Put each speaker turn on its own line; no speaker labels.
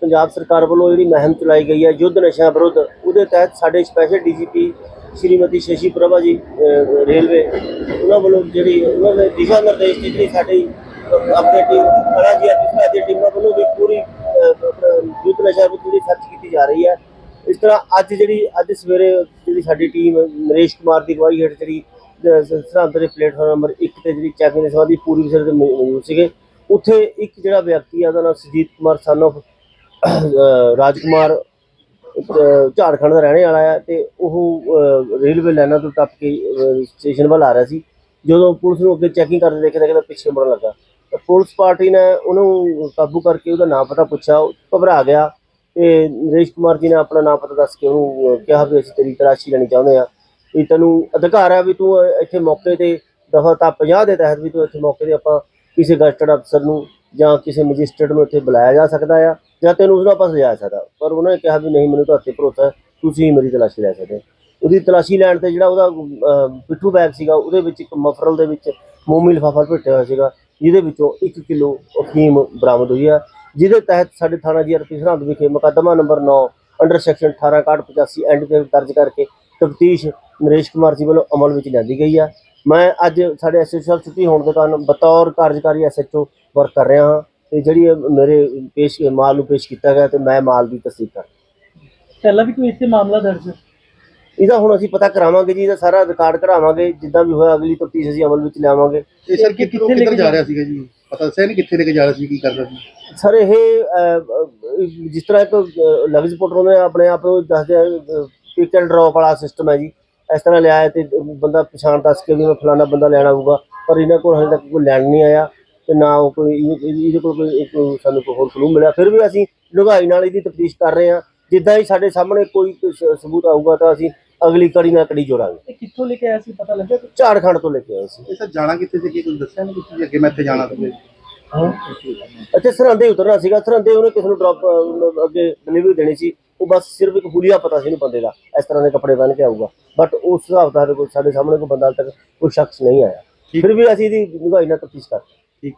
ਪੰਜਾਬ ਸਰਕਾਰ ਵੱਲੋਂ ਜਿਹੜੀ ਮੁਹਿੰਮ ਚਲਾਈ ਗਈ ਹੈ ਯੁੱਧ ਨਸ਼ਿਆਂ ਵਿਰੁੱਧ, ਉਹਦੇ ਤਹਿਤ ਸਾਡੇ special DGP Shrimati Shashi Prabha ji railway ਉਹਨਾਂ ਵੱਲੋਂ ਜਿਹੜੀ ਉਹਨਾਂ ਨੇ ਦਿਸ਼ਾ ਨਿਰਦੇਸ਼ ਦਿੱਤੇ ਸਾਡੀ ਅਹ, ਆਪਣੀ ਟੀਮ ਖੜਾ ਜੀ ਅੱਜ ਦੀ ਟੀਮਾਂ ਵੱਲੋਂ ਵੀ ਪੂਰੀ ਯੁੱਧ ਨਸ਼ਾ ਵਿਰੁੱਧ ਜਿਹੜੀ ਸਰਚ ਕੀਤੀ ਜਾ ਰਹੀ ਹੈ। ਇਸ ਤਰ੍ਹਾਂ ਅੱਜ ਜਿਹੜੀ ਅੱਜ ਸਵੇਰੇ ਜਿਹੜੀ ਸਾਡੀ ਟੀਮ ਨਰੇਸ਼ ਕੁਮਾਰ ਦੀ ਅਗਵਾਈ ਹੇਠ ਜਿਹੜੀ ਅਹ, ਸਰਹੰਦ ਦੇ ਪਲੇਟਫਾਰਮ ਨੰਬਰ 1 ਤੇ ਜਿਹੜੀ ਚੈਕਿੰਗ ਦੇ ਸੰਬੰਧੀ ਪੂਰੀ ਵਿਸਰ ਦੇ ਮੌਜੂਦ ਸੀਗੇ। ਉੱਥੇ ਇੱਕ ਜਿਹੜਾ ਵਿਅਕਤੀ ਆ ਉਹਦਾ ਨਾਮ ਸੁਜੀਤ ਕੁਮਾਰ ਸਨ of ਅਹ ਰਾਜਕੁਮਾਰ ਝਾਰਖੰਡ ਦਾ ਰਹਿਣੇ ਵਾਲਾ ਹੈ ਤੇ ਉਹ ਰੇਲਵੇ ਲਾਈਨਾਂ ਤੋਂ ਟੱਪ ਕੇ ਸਟੇਸ਼ਨ ਵੱਲ ਆ ਰਿਹਾ ਸੀ। ਜਦੋਂ ਪੁਲਿਸ ਨੂੰ ਅੱਗੇ ਚੈਕਿੰਗ ਕਰਦੇ ਦੇਖਿਆ ਕਿ ਪਿੱਛੇ ਮੁੜਨ ਲੱਗਾ। ਪੁਲਿਸ ਪਾਰਟੀ ਨੇ ਉਹਨੂੰ ਕਾਬੂ ਕਰਕੇ ਉਹਦਾ ਨਾਮ ਪਤਾ ਪੁੱਛਿਆ ਘਬਰਾ ਗਿਆ ਤੇ ਨਰੇਸ਼ ਕੁਮਾਰ ਜੀ ਨੇ ਆਪਣਾ ਨਾਮ ਪਤਾ ਦੱਸ ਕੇ ਉਹਨੂੰ ਕਿਹਾ ਵੀ ਅਸੀਂ ਤੇਰੀ ਤਲਾਸ਼ੀ ਲੈਣੀ ਚਾਹੁੰਦੇ ਆ ਵੀ ਤੈਨੂੰ ਅਧਿਕਾਰ ਹੈ ਵੀ ਤੂੰ ਇੱਥੇ ਮੌਕੇ ਤੇ ਦਫਾ ਤਾਂ 50 ਦੇ ਤਹਿਤ ਵੀ ਤੂੰ ਇੱਥੇ ਮੌਕੇ ਤੇ ਆਪਾਂ ਕਿਸੇ ਗਸਟਡ ਅਫਸਰ ਨੂੰ ਜਾਂ ਕਿਸੇ ਮੈਜਿਸਟਰੇਟ ਨੂੰ ਇੱਥੇ ਬੁਲਾਇਆ ਜਾ ਸਕਦਾ ਆ। ਜਾਂ ਤੈਨੂੰ ਉਹਦਾ ਆਪਾਂ ਲਿਆ ਸਕਦਾ। ਪਰ ਉਹਨਾਂ ਨੇ ਕਿਹਾ ਵੀ ਨਹੀਂ, ਮੈਨੂੰ ਤੁਹਾਡੇ ਤੇ ਭਰੋਸਾ ਤੁਸੀਂ ਹੀ ਮੇਰੀ ਤਲਾਸ਼ੀ ਲੈ ਸਕਦੇ ਉਹਦੀ ਤਲਾਸ਼ੀ ਲੈਣ ਤੇ ਜਿਹੜਾ ਉਹਦਾ ਪਿੱਠੂ ਬੈਗ ਸੀਗਾ, ਉਹਦੇ ਵਿੱਚ ਇੱਕ ਮਫਰਲ ਦੇ ਵਿੱਚ ਮੋਮੀ ਲਿਫਾਫਾ ਭੇਟਿਆ ਹੋਇਆ ਸੀਗਾ, ਜਿਹਦੇ ਵਿੱਚੋਂ 1 ਕਿਲੋ ਅਫੀਮ ਬਰਾਮਦ ਹੋਈ ਹੈ, ਜਿਹਦੇ ਤਹਿਤ ਸਾਡੇ ਥਾਣਾ ਜੀਆਰਪੀ ਸਰਹੰਦ ਵਿਖੇ ਮੁਕੱਦਮਾ ਨੰਬਰ 9 ਅੰਡਰ ਸੈਕਸ਼ਨ 1885 ਐਂਡ ਤੇ ਦਰਜ ਕਰਕੇ ਤਫਤੀਸ਼ ਨਰੇਸ਼ ਕੁਮਾਰ ਜੀ ਵੱਲੋਂ ਅਮਲ ਵਿੱਚ ਲਿਆਂਦੀ ਗਈ ਹੈ। ਮੈਂ ਅੱਜ ਸਾਡੇ ਐਸਐਚਓ ਸਾਹਿਬ ਛੁੱਟੀ ਹੋਣ ਦੇ ਕਾਰਨ ਬਤੌਰ ਕਾਰਜਕਾਰੀ ਐਸਐਚਓ ਵਰਕ ਕਰ ਰਿਹਾ ਹਾਂ। ਤੇ ਜਿਹੜੀ ਇਹ ਮੇਰੇ ਪੇਸ਼ ਮਾਲ ਨੂੰ ਪੇਸ਼ ਕੀਤਾ ਗਿਆ ਤੇ ਮੈਂ ਮਾਲ ਦੀ ਤਸਦੀਕ ਕਰ
ਪਹਿਲਾਂ ਵੀ ਕੋਈ ਇੱਥੇ ਮਾਮਲਾ ਦਰਜ ਹੈ?
ਇਹਦਾ ਹੁਣ ਅਸੀਂ ਪਤਾ ਕਰਾਵਾਂਗੇ ਜੀ ਇਹਦਾ ਸਾਰਾ ਰਿਕਾਰਡ ਕਰਾਵਾਂਗੇ ਜਿੱਦਾਂ ਵੀ ਹੋਇਆ ਅਗਲੀ ਤਫਤੀਸ਼ ਅਸੀਂ ਅਮਲ ਵਿੱਚ ਲਿਆਵਾਂਗੇ।
ਇਹ ਸਰ
ਕਿ-
ਕਿੱਥੋਂ ਕਿੱਧਰ ਜਾ ਰਿਹਾ ਸੀਗਾ ਜੀ? ਪਤਾ ਦੱਸਿਆ ਨਹੀਂ ਕਿੱਥੇ ਲੈ ਕੇ ਜਾ ਰਿਹਾ ਸੀ ਕੀ ਕਰ ਰਿਹਾ ਸੀ?
ਸਰ ਇਹ ਅਹ, ਅਹ, ਜਿਸ ਤਰ੍ਹਾਂ ਇੱਕ ਲਗਜ ਪੁੱਟਰ ਨੇ ਆਪਣੇ ਆਪ ਨੂੰ ਦੱਸਦੇ ਪਿਕ ਐਂਡ ਡ੍ਰੌਪ ਵਾਲਾ ਸਿਸਟਮ ਹੈ ਜੀ। ਇਸ ਤਰ੍ਹਾਂ ਲਿਆ ਹੈ ਤੇ ਬੰਦਾ ਪਛਾਣ ਦੱਸ ਕੇ ਵੀ ਮੈਂ ਫਲਾਣਾ ਬੰਦਾ ਲੈਣ ਆਊਗਾ ਪਰ ਇਹਨਾਂ ਕੋਲ ਹਜੇ ਤੱਕ ਕੋਈ ਲੈਣ ਨਹੀਂ ਆਇਆ। ਤੇ ਨਾ ਉਹ ਕੋਈ ਇਹ- ਇਹ- ਇਹਦੇ ਕੋਲ ਕੋਈ ਇੱਕ ਸਾਨੂੰ ਕੋਈ ਹੋਰ ਕਲੂ ਮਿਲਿਆ। ਫਿਰ ਵੀ ਅਸੀਂ ਡੂੰਘਾਈ ਨਾਲ ਇਹਦੀ ਤਫਤੀਸ਼ ਕਰ ਰਹੇ ਹਾਂ। ਜਿੱਦਾਂ ਹੀ ਸਾਡੇ ਸਾਹਮਣੇ ਕੋਈ ਸਬੂਤ ਆਊਗਾ ਤਾਂ ਅਸੀਂ ਅਗਲੀ ਕੜੀ ਨਾਲ ਕੜੀ ਜੋੜਾਂਗੇ।
ਇਹ ਕਿੱਥੋਂ ਲੈ ਕੇ ਆਇਆ ਸੀ ਪਤਾ ਲੱਗਾ ਕੁਛ?
ਝਾੜਖੰਡ ਤੋਂ ਲੈ ਕੇ ਆਏ ਸੀ।
ਇਹ ਸਰ ਜਾਣਾ ਕਿੱਥੇ ਸੀ? ਕੀ ਕੁਝ ਦੱਸਿਆ ਨਹੀਂ ਕਿੱਥੇ ਅੱਗੇ ਮੈਂ ਇੱਥੇ ਜਾਣਾ ਸੀ।
ਇੱਥੇ ਸਰਹੰਦੇ ਉਤਰਨਾ ਸੀਗਾ। ਸਰਹੰਦੇ ਉਹਨੇ ਕਿਸੇ ਨੂੰ ਡ੍ਰੌਪ ਅੱਗੇ ਡਿਲੀਵਰੀ ਦੇਣੀ ਸੀ। ਉਹ ਬਸ ਸਿਰਫ ਇੱਕ ਹੁਲੀਆ ਪਤਾ ਸੀ ਇਹਨੂੰ ਬੰਦੇ ਦਾ ਇਸ ਤਰ੍ਹਾਂ ਦੇ ਕੱਪੜੇ ਪਹਿਨ ਕੇ ਆਊਗਾ। ਬਟ ਉਸ ਹਿਸਾਬ ਦਾ ਸਾਡੇ ਕੋਲ ਸਾਡੇ ਸਾਹਮਣੇ ਕੋਈ ਬੰਦਾ ਹਾਲੇ ਤੱਕ ਕੋਈ ਸ਼ਖਸ ਨਹੀਂ ਆਇਆ। ਫਿਰ ਵੀ ਅਸੀਂ ਇਹਦੀ ਨਿਗਾਹ ਨਾਲ ਤਫਤੀਸ਼ ਕਰ
ਠੀਕ